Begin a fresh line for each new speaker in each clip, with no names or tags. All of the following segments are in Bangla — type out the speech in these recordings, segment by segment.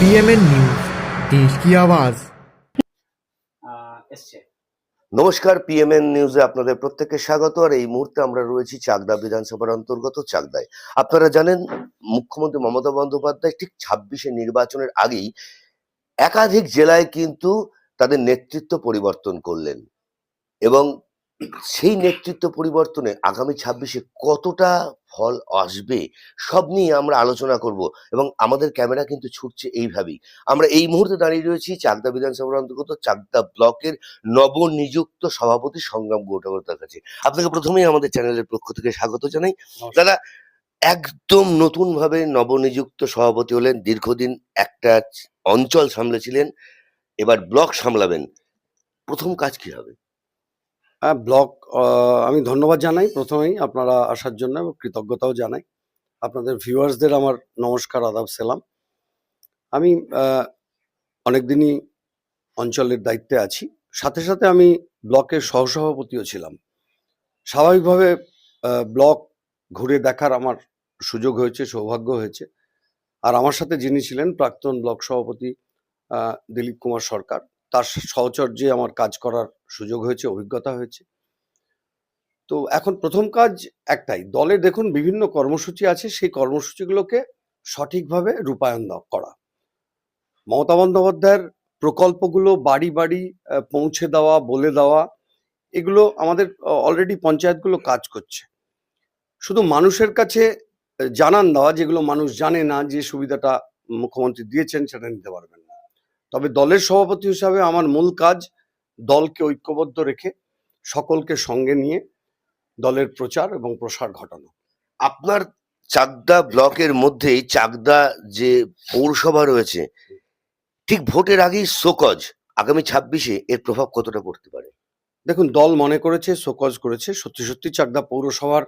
পিএমএন নিউজ দেশ
কি আওয়াজ?
নমস্কার পিএমএন নিউজে আপনাদের প্রত্যেককে স্বাগত। আর এই মুহূর্তে আমরা রয়েছি চাকদা বিধানসভার অন্তর্গত চাকদায়। আপনারা জানেন মুখ্যমন্ত্রী মমতা বন্দ্যোপাধ্যায় ঠিক ছাব্বিশে নির্বাচনের আগেই একাধিক জেলায় কিন্তু তাদের নেতৃত্ব পরিবর্তন করলেন। এবং সেই নেতৃত্ব পরিবর্তনে আগামী ছাব্বিশে কতটা ফল আসবে সব নিয়ে আমরা আলোচনা করব এবং আমাদের ক্যামেরা কিন্তু ছুটছে এইভাবেই। আমরা এই মুহূর্তে দাঁড়িয়ে রয়েছি চাকদা বিধানসভার অন্তর্গত চাকদা ব্লকের নবনিযুক্ত সভাপতি সংগ্রাম গৌটাবতার কাছে। আপনাকে প্রথমেই আমাদের চ্যানেলের পক্ষ থেকে স্বাগত জানাই। দাদা একদম নতুন ভাবে নবনিযুক্ত সভাপতি হলেন দীর্ঘদিন একটা অঞ্চল সামলেছিলেন এবার ব্লক সামলাবেন। প্রথম কাজ কি হবে?
হ্যাঁ আহ, আমি ধন্যবাদ জানাই প্রথমেই আপনারা আসার জন্য এবং কৃতজ্ঞতাও জানাই। আপনাদের ভিউয়ার্সদের আমার নমস্কার আদাব সেলাম। আমি অনেকদিনই অঞ্চলের দায়িত্বে আছি। সাথে সাথে আমি ব্লকের সহসভাপতিও ছিলাম। স্বাভাবিকভাবে ব্লক ঘুরে দেখার আমার সুযোগ হয়েছে সৌভাগ্য হয়েছে। আর আমার সাথে যিনি ছিলেন প্রাক্তন ব্লক সভাপতি দিলীপ কুমার সরকার তার সহচর্যে আমার কাজ করার সুযোগ হয়েছে, অভিজ্ঞতা হয়েছে। তো এখন প্রথম কাজ একটাই, দলে দেখুন বিভিন্ন কর্মসূচি আছে, সেই কর্মসূচিগুলোকে সঠিকভাবে রূপায়ণ করা। মমতা বন্দ্যোপাধ্যায়ের প্রকল্পগুলো বাড়ি বাড়ি পৌঁছে দেওয়া, বলে দেওয়া, এগুলো আমাদের অলরেডি পঞ্চায়েতগুলো কাজ করছে। শুধু মানুষের কাছে জানান দেওয়া, যেগুলো মানুষ জানে না যে সুবিধাটা মুখ্যমন্ত্রী দিয়েছেন, সেটা নিতে পারবেন না। তবে দলের সভাপতি হিসাবে আমার মূল কাজ দলকে ঐক্যবদ্ধ রেখে সকলকে সঙ্গে নিয়ে দলের প্রচার এবং প্রসার ঘটানো।
আপনার চাকদা ব্লকের মধ্যেই চাকদা যে পৌরসভা রয়েছে ঠিক ভোটের আগেই শোকজ আগামী ছাব্বিশে এর প্রভাব কতটা পড়তে পারে?
দেখুন দল মনে করেছে শোকজ করেছে। সত্যি সত্যি চাকদা পৌরসভার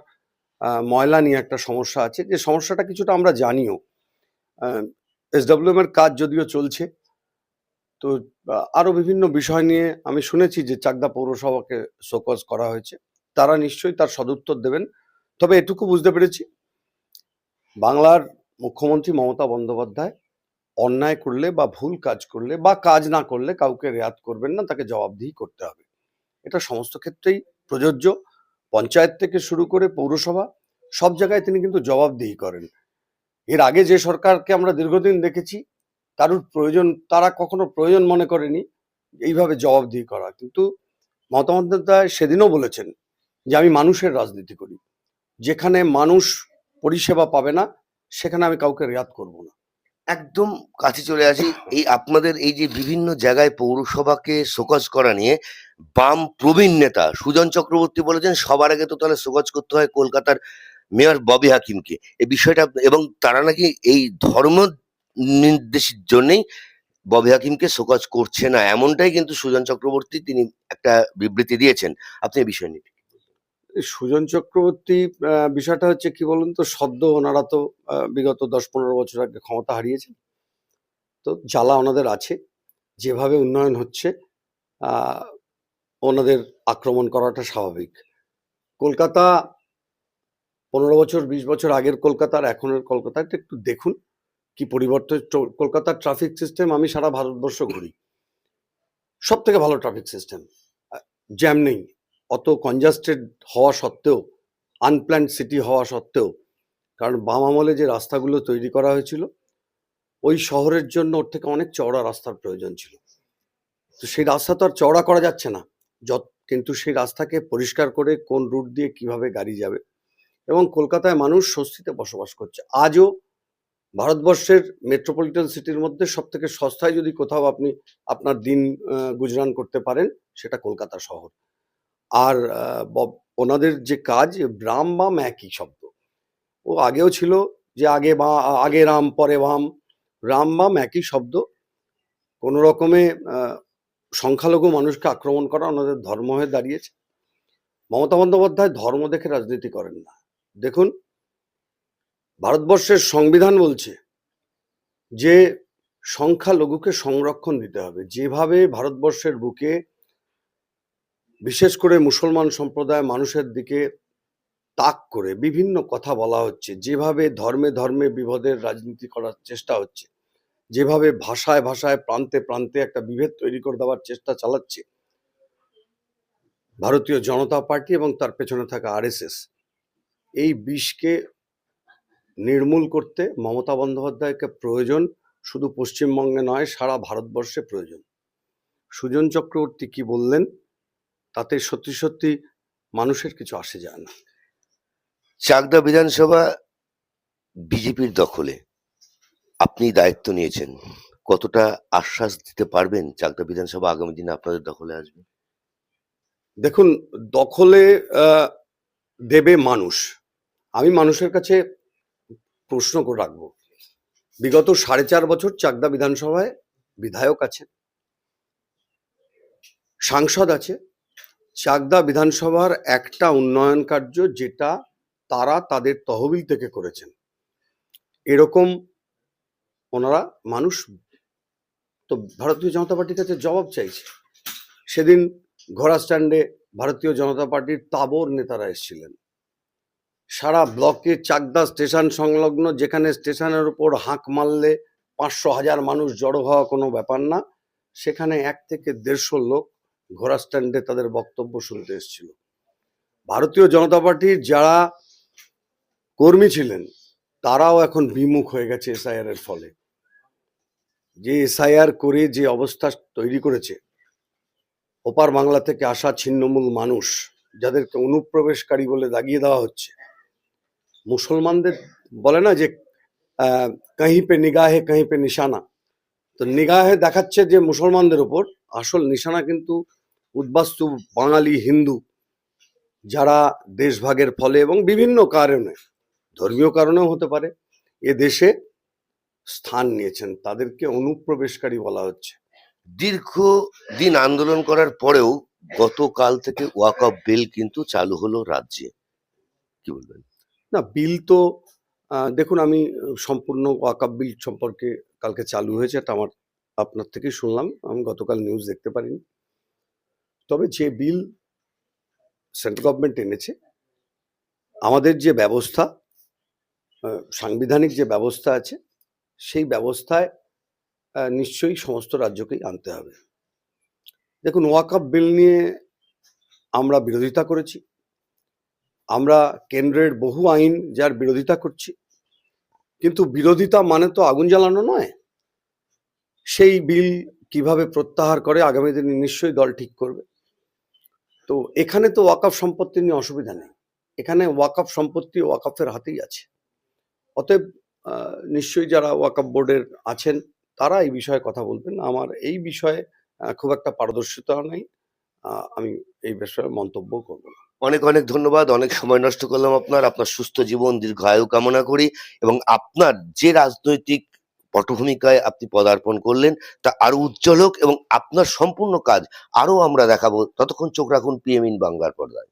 ময়লা নিয়ে একটা সমস্যা আছে। যে সমস্যাটা কিছুটা আমরা জানিও। এসডব্লিউএম এর কাজ যদিও চলছে তো আহ, আরও বিভিন্ন বিষয় নিয়ে আমি শুনেছি যে চাকদা পৌরসভাকে শোকজ করা হয়েছে। তারা নিশ্চয়ই তার সদুত্তর দেবেন। তবে এটুকু বুঝতে পেরেছি বাংলার মুখ্যমন্ত্রী মমতা বন্দ্যোপাধ্যায় অন্যায় করলে বা ভুল কাজ করলে বা কাজ না করলে কাউকে রেয়াত করবেন না তাকে জবাবদিহি করতে হবে। এটা সমস্ত ক্ষেত্রেই প্রযোজ্য। পঞ্চায়েত থেকে শুরু করে পৌরসভা সব জায়গায় তিনি কিন্তু জবাবদিহি করেন। এর আগে যে সরকারকে আমরা দীর্ঘদিন দেখেছি কারুর প্রয়োজন, তারা কখনো প্রয়োজন মনে করেনি, এইভাবে জবাবদিহি করা। কিন্তু মমতা সেদিনও বলেছেন যে, আমি মানুষের রাজনীতি করি। যেখানে মানুষ পরিষেবা পাবে না, সেখানে আমি কাউকে রেয়াত করব না।
একদম কাছে চলে আসি। এই আপনাদের এই যে বিভিন্ন জায়গায় পৌরসভাকে শোকজ করা নিয়ে বাম প্রবীণ নেতা সুজন চক্রবর্তী বলেছেন, সবার আগে তো তাহলে শোকজ করতে হয় কলকাতার মেয়র ববি হাকিমকে। এই বিষয়টা, এবং তারা নাকি এই ধর্ম নির্দেশের জন্যই ববি হাকিমকে শোকজ করছে না। এমনটাই কিন্তু সুজন চক্রবর্তী তিনি একটা বিবৃতি দিয়েছেন। আপনি এই বিষয় নিয়ে
সুজন চক্রবর্তী বিষয়টা হচ্ছে কি বলুন তো, সদ্য ওনারা তো বিগত দশ পনেরো বছর আগে ক্ষমতা হারিয়েছেন। তো জ্বালা ওনাদের আছে। যেভাবে উন্নয়ন হচ্ছে ওনাদের আক্রমণ করাটা স্বাভাবিক। কলকাতা, পনেরো বছর, বিশ বছর আগের কলকাতার, এখনের কলকাতাটা একটু দেখুন। কি পরিবর্তন কলকাতার ট্রাফিক সিস্টেম আমি সারা ভারতবর্ষ ঘুরি। সব থেকে ভালো ট্রাফিক সিস্টেম জ্যাম নেই। অত কনজাস্টেড হওয়া সত্ত্বেও আনপ্ল্যান্ড সিটি হওয়া সত্ত্বেও, কারণ বাম আমলে যে রাস্তাগুলো তৈরি করা হয়েছিল, ওই শহরের জন্য ওর থেকে অনেক চওড়া রাস্তার প্রয়োজন ছিল। তো সেই রাস্তা তো আর চওড়া করা যাচ্ছে না। যত, কিন্তু সেই রাস্তাকে পরিষ্কার করে কোন রুট দিয়ে কীভাবে গাড়ি যাবে। এবং কলকাতায় মানুষ স্বস্তিতে বসবাস করছে। আজও ভারতবর্ষের মেট্রোপলিটন সিটির মধ্যে সব থেকে সস্তায় যদি কোথাও আপনি আপনার দিন গুজরান করতে পারেন, সেটা কলকাতা শহর। আর ওনাদের যে কাজ রাম বাম একই শব্দ। ও আগেও ছিল যে আগে বা, আগে রাম, পরে বাম, রাম বাম একই শব্দ। কোনো রকমে সংখ্যালঘু মানুষকে আক্রমণ করা ওনাদের ধর্ম হয়ে দাঁড়িয়েছে। মমতা বন্দ্যোপাধ্যায় ধর্ম দেখে রাজনীতি করেন না। দেখুন ভারতবর্ষের সংবিধান বলছে যে সংখ্যালঘুকে সংরক্ষণ দিতে হবে। যেভাবে ভারতবর্ষের বুকে বিশেষ করে মুসলমান সম্প্রদায় মানুষের দিকে তাক করে বিভিন্ন কথা বলা হচ্ছে, যেভাবে ধর্মে ধর্মে বিভেদের রাজনীতি করার চেষ্টা হচ্ছে, যেভাবে ভাষায় ভাষায় প্রান্তে প্রান্তে একটা বিভেদ তৈরি করে দেওয়ার চেষ্টা চালাচ্ছে ভারতীয় জনতা পার্টি এবং তার পেছনে থাকা আরএসএস। এই বিষকে নির্মূল করতে মমতা বন্দ্যোপাধ্যায়কে প্রয়োজন শুধু পশ্চিমবঙ্গে নয় সারা ভারতবর্ষে প্রয়োজন। সুজন চক্রবর্তী কি বললেন? তাতে সত্যি সত্যি মানুষের কিছু আসে যায় না।
চাকদা বিধানসভা বিজেপির দখলে। আপনি দায়িত্ব নিয়েছেন। কতটা আশ্বাস দিতে পারবেন চাকদা বিধানসভা আগামী দিনে আপনাদের দখলে আসবে?
দেখুন দখলে দেবে মানুষ। আমি মানুষের কাছে প্রশ্ন রাখব। বিগত সাড়ে চার বছর চাকদা বিধানসভায় বিধায়ক আছে সাংসদ আছে। চাকদা বিধানসভার একটা উন্নয়ন কার্য যেটা তারা তাদের তহবিল থেকে করেছেন। এরকম ওনারা মানুষ, তো ভারতীয় জনতা পার্টির কাছে জবাব চাইছে। সেদিন ঘোড়া স্ট্যান্ডে ভারতীয় জনতা পার্টির তাবর নেতারা এসেছিলেন। সারা ব্লকে চাকদা স্টেশন সংলগ্ন, যেখানে স্টেশনের উপর হাঁক মারলে পাঁচশো হাজার মানুষ জড়ো হওয়া কোনো ব্যাপার না, সেখানে এক থেকে দেড়শো লোক ঘোড়া স্ট্যান্ডে তাদের বক্তব্য শুনতে এসেছিল। ভারতীয় জনতা পার্টির যারা কর্মী ছিলেন, তারাও এখন বিমুখ হয়ে গেছে এসআইআর এর ফলে। যে এসআইআর করে যে অবস্থা তৈরি করেছে, ওপার বাংলা থেকে আসা ছিন্নমূল মানুষ, যাদেরকে অনুপ্রবেশকারী বলে দাগিয়ে দেওয়া হচ্ছে মুসলমানদের বলে না যে কাहीं পে নিগাহে কাहीं পে নিশানা তো নিগাহে দেখাচ্ছে যে মুসলমানদের উপর। আসল নিশানা কিন্তু উদ্বাস্তু বাঙালি হিন্দু, যারা দেশভাগের ফলে এবং বিভিন্ন কারণে, ধর্মীয় কারণেও হতে পারে, এ দেশে স্থান নিয়েছেন। তাদেরকে অনুপ্রবেশকারী বলা হচ্ছে।
দীর্ঘ দিন আন্দোলন করার পরেও গতকাল থেকে ওয়াকআপ বিল কিন্তু চালু হলো রাজ্যে। কি বলবেন?
না, বিল তো দেখুন আমি সম্পূর্ণ ওয়াকাপ বিল সম্পর্কে কালকে চালু হয়েছে, এটা আমার আপনার থেকেই শুনলাম, আমি গতকাল নিউজ দেখতে পারিনি। তবে যে বিল সেন্ট্রাল গভর্নমেন্ট এনেছে, আমাদের যে ব্যবস্থা সাংবিধানিক যে ব্যবস্থা আছে, সেই ব্যবস্থায় নিশ্চয়ই সমস্ত রাজ্যকেই আনতে হবে। দেখুন, ওয়াকআপ বিল নিয়ে আমরা বিরোধিতা করেছি আমরা কেন্দ্রের বহু আইন যার বিরোধিতা করছি। কিন্তু বিরোধিতা মানে তো আগুন জ্বালানো নয়। সেই বিল কীভাবে প্রত্যাহার করে আগামী দিনে নিশ্চয়ই দল ঠিক করবে। তো এখানে তো ওয়াকফ সম্পত্তি নিয়ে অসুবিধা নেই। এখানে ওয়াকফ সম্পত্তি ওয়াকফের হাতেই আছে। অতএব নিশ্চয়ই যারা ওয়াকফ বোর্ডের আছেন, তারা এই বিষয়ে কথা বলবেন। আমার এই বিষয়ে খুব একটা পারদর্শিতা নেই। আমি এই বিষয়ে মন্তব্য করব
অনেক অনেক ধন্যবাদ। অনেক সময় নষ্ট করলাম আপনার। আপনার সুস্থ জীবন দীর্ঘ আয়ু কামনা করি এবং আপনার যে রাজনৈতিক পটভূমিকায় আপনি পদার্পণ করলেন, তা আরও উজ্জ্বল হোক এবং আপনার সম্পূর্ণ কাজ আরও আমরা দেখাবো। ততক্ষণ চোখ রাখুন পিএম ইন বাংলার পর্দায়।